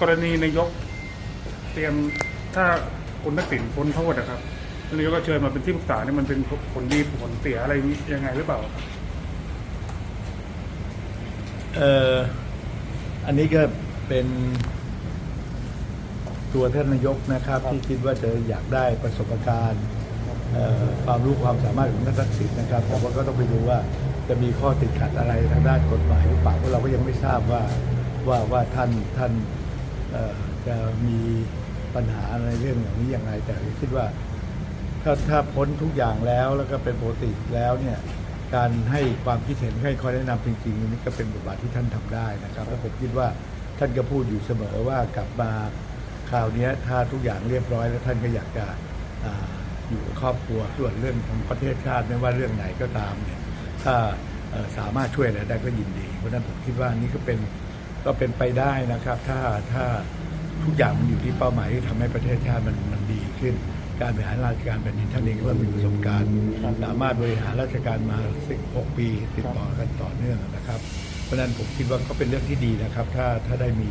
กรณีนายกเตรียมถ้าคุณทักษิณพ้นโทษนะครับนายกก็เชิญมาเป็นที่ปรึกษาเนี่ยมันเป็นผลดีผลเสียอะไรยังไงหรือเปล่าครับเอ่ออันนี้ก็เป็นตัวท่านนายกนะครับ ที่คิดว่าจะอยากได้ประสบการณ์เอ่อความรู้ความสามารถของท่านทักษิณนะครับแต่ว่าก็ต้องไปดูว่าจะมีข้อติดขัดอะไรทางด้านกฎหมายหรือเปล่าเพราะเราก็ยังไม่ทราบว่าว่าว่าท่านท่านเอ่อ จะมีปัญหาในเรื่องอย่างนี้อย่างไรแต่คิดว่า ถ้าถ้าพ้นทุกอย่างแล้วแล้วก็เป็นปกติแล้วเนี่ยการให้ความคิดเห็นให้ข้อแนะนำจริงๆนี่ก็เป็นบทบาทที่ท่านทำได้นะครับแล้วผมคิดว่าท่านก็พูดอยู่เสมอว่ากลับมาคราวนี้ถ้าทุกอย่างเรียบร้อย แล้วท่านก็อยากจะออยู่กับครอบครัวส่วนเรื่องของประเทศชาติไม่ว่าเรื่องไหนก็ตามเนี่ยถ้าสามารถช่วยอะไรได้ก็ยินดี เพราะฉะนั้นผมคิดว่านี่ก็เป็น ก็เป็นไปได้นะครับ ถ้าถ้าทุกอย่างมันอยู่ที่เป้าหมายที่ทำให้ประเทศชาติมันมันดีขึ้น การบริหารราชการแผ่นดินท่านเองก็มีประสบการณ์สามารถบริหารราชการมา 16 ปีติดต่อกันต่อเนื่องนะครับ เพราะฉะนั้นผมคิดว่าก็เป็นเรื่องที่ดีนะครับ ถ้าถ้าได้มี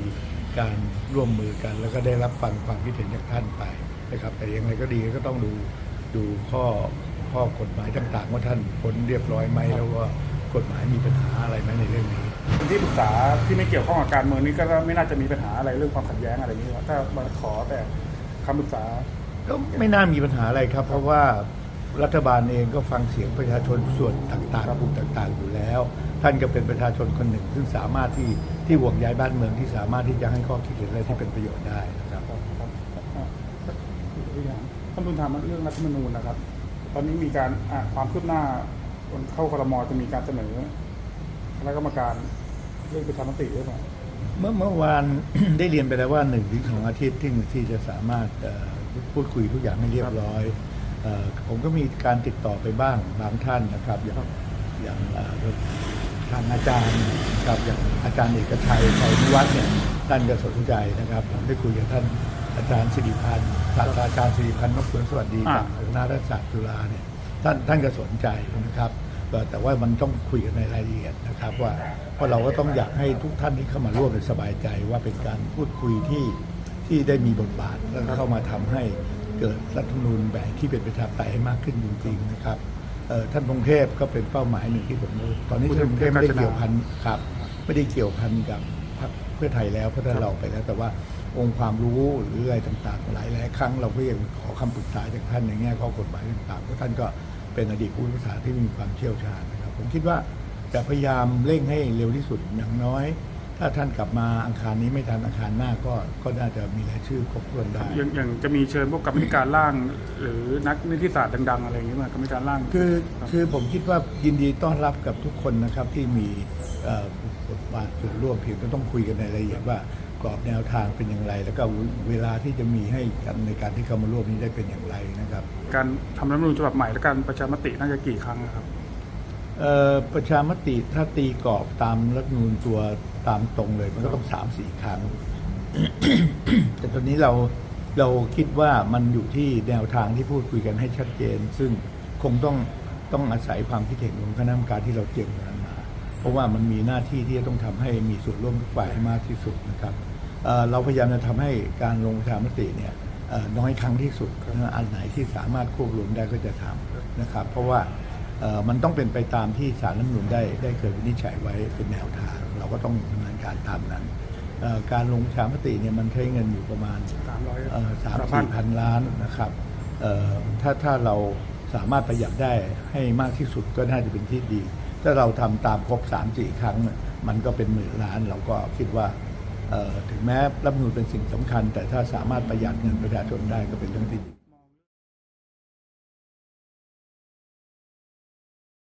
การร่วมมือกัน แล้วก็ได้รับฟังความคิดเห็นจากท่านไปนะครับ แต่อย่างไรก็ดีก็ต้องดูดูข้อข้อกฎหมายต่างๆ ว่าท่านพ้นเรียบร้อยไหมแล้วว่า กฎหมายมีปัญหาอะไรไหมในเรื่องนี้เป็นที่ปรึกษาที่ไม่เกี่ยวข้องกับการเมืองนี่ก็ไม่น่าจะมีปัญหาอะไรเรื่องความขัดแย้งอะไรอย่างนี้หรอกถ้ามาขอแต่คำปรึกษาก็ไม่น่ามีปัญหาอะไรครับ เพราะว่ารัฐบาลเองก็ฟังเสียงประชาชนส่วนต่างๆกลุ่มต่างๆ อยู่แล้ว ท่านก็เป็นประชาชนคนหนึ่ง ซึ่งสามารถที่ที่ห่วงใยบ้านเมืองที่สามารถที่จะให้ข้อคิดเห็นอะไรที่เป็นประโยชน์ได้นะครับท่านบุญธรรมเรื่องรัฐธรรมนูญนะครับ ตอนนี้มีการอะความคืบหน้า คนเข้าครมจะมีการเสนอคณะกรรมการเรื่องประชามติหรือเปล่าเมื่อเมื่อวาน ได้เรียนไปแล้วว่าหนึ่งถึงสองอาทิตย์ที่ที่จะสามารถเอ่อพูดคุยทุกอย่างให้เรียบร้อยเอ่อผมก็มีการติดต่อไปบ้างบางท่านนะครับ อย่างอย่างเอ่อทางอาจารย์นะครับอย่างอาจารย์เอกชัยชัยนิวัฒน์เนี่ยท่านก็สนใจนะครับผมได้คุยกับท่านอาจารย์สิริพันธ์ศาสตราจารย์สิริพันธ์นพสวนสวัสดีอ่าจากคณะรัฐศาสตร์จุฬาเนี่ย ท่านท่านก็สนใจนะครับก็แต่ว่ามันต้องคุยกันในรายละเอียดนะครับ ว่าเพราะเราก็ต้องอยากให้ทุกท่านที่เข้ามาร่วมในยสบายใจว่าเป็นการพูดคุยที่ที่ได้มีบทบาทแล้วก็เข้ามาทำให้เกิดรัฐธรรมนูญแบบที่เป็นประชาธิปไตยให้มากขึ้นจริงๆนะครับเอ่อท่านพงเทพก็เป็นเป้าหมายหนึ่งที่ผมตอนนี้ท่านพงเทพไม่ได้เกี่ยวพันครับไม่ได้เกี่ยวพันกับพรรคเพื่อไทยแล้วเพราะท่านเราไปแล้วแต่ว่าองค์ความรู้หรืออะไรต่างๆ หลายหลายๆครั้งเราก็ยังขอคำปรึกษาจากท่านในแง่ข้อกฎหมายต่างๆเพราะท่านก็ เป็นอดีตผู้พิพากษาที่มีความเชี่ยวชาญนะครับ ผมคิดว่าจะพยายามเร่งให้เร็วที่สุดอย่างน้อย ถ้าท่านกลับมาอังคารนี้ไม่ทันอังคารหน้าก็ก็น่าจะมีรายชื่อครบถ้วนได้ อย่างอย่างจะมีเชิญพวกกรรมธิการร่าง หรือนักนิติศาสตร์ดัง ๆ อะไรอย่างนี้มากรรมธิการร่างคือรับคือผมคิดว่ายินดีต้อนรับกับทุกคนนะครับที่มีเอ่อบทบาทส่วนร่วมเพียงก็ต้องคุยกันในรายละเอียดว่า กรอบแนวทางเป็นอย่างไร แล้วก็เวลาที่จะมีให้กันในการที่เข้ามาร่วมนี้ได้เป็นอย่างไรนะครับ การทำรัฐธรรมนูญฉบับใหม่และการประชามติน่าจะกี่ครั้งนะครับเอ่อประชามติถ้าตีกรอบตามรัฐธรรมนูญตัวตามตรงเลย มันก็ต้องสามสี่ครั้ง แต่ตอนนี้เราเราคิดว่ามันอยู่ที่แนวทางที่พูดคุยกันให้ชัดเจน ซึ่งคงต้องต้องอาศัยความคิดเห็นของคณะกรรมการที่เราเตรียมกันมา เพราะว่ามันมีหน้าที่ที่จะต้องทำให้มีส่วนร่วมทุกฝ่ายให้มากที่สุดนะครับเอ่อเราพยายามจะทำให้การลงประชามติเนี่ยเอ่อน้อยครั้งที่สุดนะอันไหนที่สามารถควบรวมได้ก็จะทำนะครับ เพราะว่าเอ่อมันต้องเป็นไปตามที่สารรัฐธรรมนูญได้ได้เคยวินิจฉัยไว้เป็นแนวทาง เราก็ต้องดำเนินการตามนั้นเอ่อการลงประชามติเนี่ยมันใช้เงินอยู่ประมาณ300เอ่อสามสามพันสี่พันล้านนะครับเอ่อถ้าถ้าเราสามารถประหยัดได้ให้มากที่สุดก็น่าจะเป็นที่ดี ถ้าเราทำตามครบสามสี่ครั้ง มันก็เป็นหมื่นล้าน เราก็คิดว่าถึงแม้รับนูนเป็นสิ่งสำคัญ แต่ถ้าสามารถประหยัดเงินประชาชนได้ก็เป็นเรื่องที่ดี